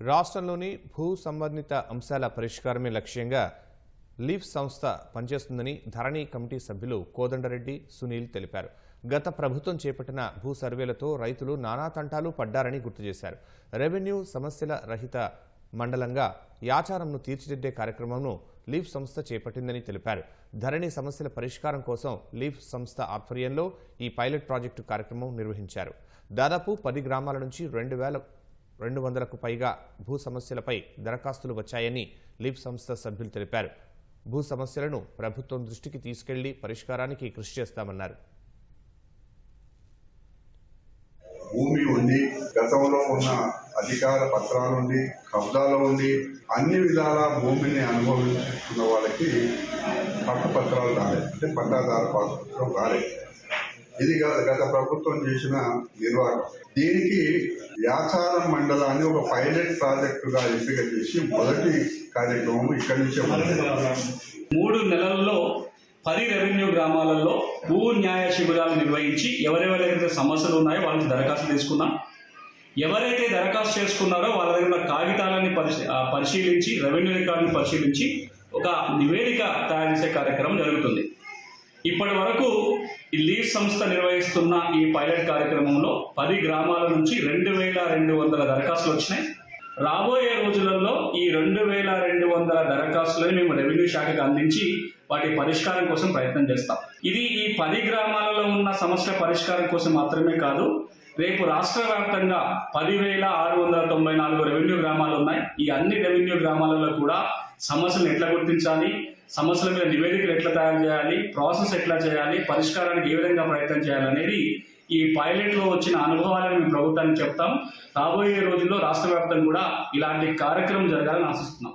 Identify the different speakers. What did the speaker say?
Speaker 1: రాష్ట్రంలోని భూ సంబంధిత అంశాల పరిష్కారమే లక్ష్యంగా లీఫ్ సంస్థ పనిచేస్తుందని ధరణి కమిటీ సభ్యులు కోదండరెడ్డి సునీల్ తెలిపారు. గత ప్రభుత్వం చేపట్టిన భూ సర్వేలతో రైతులు నానా తంటాలు పడ్డారని గుర్తు చేశారు. రెవెన్యూ సమస్యల రహిత మండలంగా యాచారంను తీర్చిదిద్దే కార్యక్రమంను లీఫ్ సంస్థ చేపట్టిందని తెలిపారు. ధరణి సమస్యల పరిష్కారం కోసం లీఫ్ సంస్థ ఆధ్వర్యంలో ఈ పైలట్ ప్రాజెక్టు కార్యక్రమం నిర్వహించారు. దాదాపు పది గ్రామాల నుంచి రెండు వేల రెండు వందలకు పైగా భూ సమస్యలపై దరఖాస్తులు వచ్చాయని లీఫ్ సంస్థ సభ్యులు తెలిపారు. భూ సమస్యలను ప్రభుత్వం దృష్టికి తీసుకెళ్ళి పరిష్కారానికి కృషి చేస్తామన్నారు.
Speaker 2: భూమి ఉండి గతంలో ఉన్న అధికార పత్రాలు ఉంది కబ్జాలో ఉండి అన్ని విధాల భూమిని అనుభవించుకున్న వాళ్ళకి పట్ట పత్రాలు రాలేదు. అంటే పట్టాదార పత్రం రాలేదు. ఇది గత గత ప్రభుత్వం చేసిన నిర్వాహకం. దీనికి యాచారం మండలాన్ని ఒక పైలట్ ప్రాజెక్టుగా ఎంపిక చేసి మొదటి కార్యక్రమం ఇక్కడి నుంచే
Speaker 3: మూడు నెలల్లో పది రెవెన్యూ గ్రామాలలో భూ న్యాయ శిబిరాలు నిర్వహించి ఎవరెవరైతే సమస్యలు ఉన్నాయో వాళ్ళకి దరఖాస్తు తీసుకున్నాం. ఎవరైతే దరఖాస్తు చేసుకున్నారో వాళ్ళ దగ్గర కాగితాలని పరిశీ పరిశీలించి రెవెన్యూ రికార్డుని పరిశీలించి ఒక నివేదిక తయారు చేసే కార్యక్రమం జరుగుతుంది. ఇప్పటి వరకు ఈ లీడ్ సంస్థ నిర్వహిస్తున్న ఈ పైలట్ కార్యక్రమంలో పది గ్రామాల నుంచి రెండు వేల రెండు వందల దరఖాస్తులు వచ్చినాయి. రాబోయే రోజులలో ఈ రెండు వేల రెండు వందల దరఖాస్తులను మేము రెవెన్యూ శాఖకు అందించి వాటి పరిష్కారం కోసం ప్రయత్నం చేస్తాం. ఇది ఈ పది గ్రామాలలో ఉన్న సమస్య పరిష్కారం కోసం మాత్రమే కాదు రేపు రాష్ట్ర వ్యాప్తంగా పదివేల ఆరు వందల ఈ అన్ని రెవెన్యూ గ్రామాలలో కూడా సమస్యలను ఎట్లా గుర్తించాలి సమస్యల మీద నివేదికలు ఎట్లా తయారు చేయాలి ప్రాసెస్ ఎట్లా చేయాలి పరిష్కారానికి ఏ విధంగా ప్రయత్నం చేయాలనేది ఈ పైలట్లో వచ్చిన అనుభవాలను మేము ప్రభుత్వానికి చెప్తాం. రాబోయే రోజుల్లో రాష్ట్ర వ్యాప్తంగా కూడా ఇలాంటి కార్యక్రమం జరగాలని ఆశిస్తున్నాం.